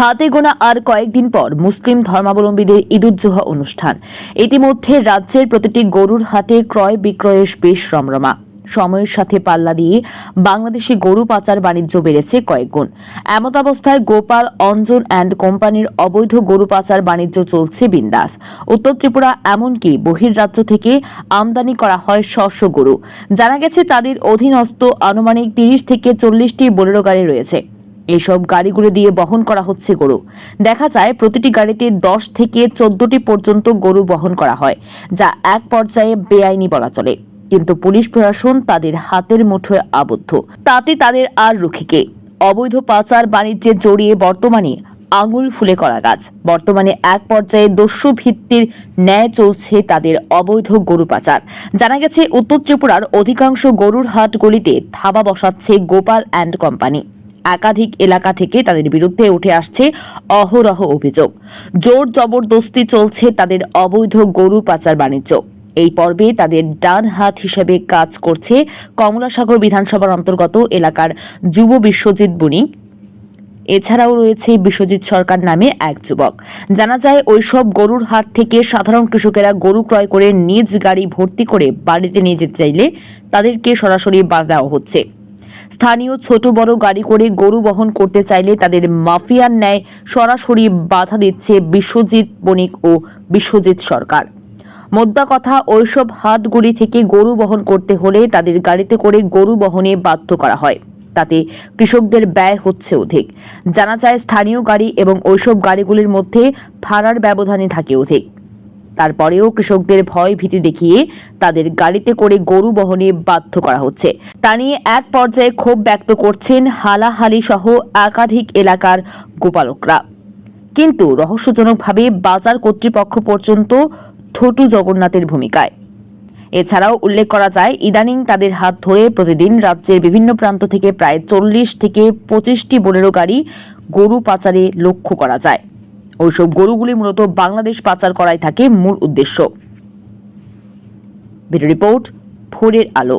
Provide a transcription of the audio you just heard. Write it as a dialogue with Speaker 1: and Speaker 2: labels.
Speaker 1: হাতে গোনা আর কয়েকদিন পর মুসলিম ধর্মাবলম্বীদের ঈদুজ্জোহা অনুষ্ঠান। ইতিমধ্যে রাজ্যের প্রতিটি গরুর হাটে ক্রয় বিক্রয়ের বেশ রমরমা। সময়ের সাথে পাল্লা দিয়ে বাংলাদেশে গরু পাচার বাণিজ্য বেড়েছে কয়েকগুণ এমত অবস্থায় গোপাল, অঞ্জন অ্যান্ড কোম্পানির অবৈধ গরু পাচার বাণিজ্য চলছে বিন্দাস। উত্তর ত্রিপুরা এমনকি বহির্রাজ্য থেকে আমদানি করা হয় শস্য গরু। জানা গেছে, তাদের অধীনস্থ আনুমানিক তিরিশ থেকে চল্লিশটি বোলেরো গাড়ি রয়েছে। এইসব গাড়িগুলো দিয়ে বহন করা হচ্ছে গরু। দেখা যায় প্রতিটি গাড়িতে দশ থেকে চোদ্দটি পর্যন্ত গরু বহন করা হয়, যা এক পর্যায়ে বেআইনি বলা চলে। কিন্তু পুলিশ প্রশাসন তাদের হাতের মুঠোয় আবদ্ধ। তাতে তাদের আর রুখিকে অবৈধ পাচার বাণিজ্যে জড়িয়ে বর্তমানে আঙুল ফুলে করা গাছ। বর্তমানে এক পর্যায়ে দস্যু ভিত্তির ন্যায় চলছে তাদের অবৈধ গরু পাচার। জানা গেছে, উত্তর ত্রিপুরার অধিকাংশ গরুর হাটগুলিতে থাবা বসাচ্ছে গোপাল অ্যান্ড কোম্পানি। একাধিক এলাকা থেকে তাদের বিরুদ্ধে উঠে আসছে অহরহ অভিযোগ। জোর জবরদস্তি চলছে তাদের অবৈধ গরু পাচার বাণিজ্য। এই পর্বে তাদের ডান হাত হিসেবে কাজ করছে কমলাসাগর বিধানসভার অন্তর্গত এলাকার যুব বিশ্বজিৎ বণিক এছাড়াও রয়েছে বিশ্বজিৎ সরকার নামে এক যুবক। জানা যায়, ওইসব গরুর হাট থেকে সাধারণ কৃষকেরা গরু ক্রয় করে নিজ গাড়ি ভর্তি করে বাড়িতে নিয়ে যেতে চাইলে তাদেরকে সরাসরি বাধা দেওয়া হচ্ছে। স্থানীয় ছোট বড় গাড়ি করে গরু বহন করতে চাইলে তাদের মাফিয়ার ন্যায় সরাসরি বাধা দিচ্ছে বিশ্বজিৎ বণিক ও বিশ্বজিৎ সরকার। মোদ্দা কথা, ওইসব হাটগুলি থেকে গরু বহন করতে হলে তাদের গাড়িতে করে গরু বহনে বাধ্য করা হয়। তাতে কৃষকদের ব্যয় হচ্ছে অধিক। জানা যায়, স্থানীয় গাড়ি এবং ওইসব গাড়িগুলির মধ্যে ভাড়ার ব্যবধানে থাকে অধিক। তারপরেও কৃষকদের ভয় ভীতি দেখিয়ে তাদের গাড়িতে করে গরু বহনে বাধ্য করা হচ্ছে। তা নিয়ে এক পর্যায়ে ক্ষোভ ব্যক্ত করছেন হালাহালি সহ একাধিক এলাকার গোপালকরা। কিন্তু রহস্যজনকভাবে বাজার কর্তৃপক্ষ পর্যন্ত ছোটু জগন্নাথের ভূমিকায়। এছাড়াও উল্লেখ করা যায়, ইদানিং তাদের হাত ধরে প্রতিদিন রাজ্যের বিভিন্ন প্রান্ত থেকে প্রায় চল্লিশ থেকে পঁচিশটি বোলেরো গাড়ি গরু পাচারে লক্ষ্য করা যায়। ওইসব গরুগুলি মূলত বাংলাদেশ পাচার করাই থাকে মূল উদ্দেশ্য। ভিডিও রিপোর্ট ভোরের আলো।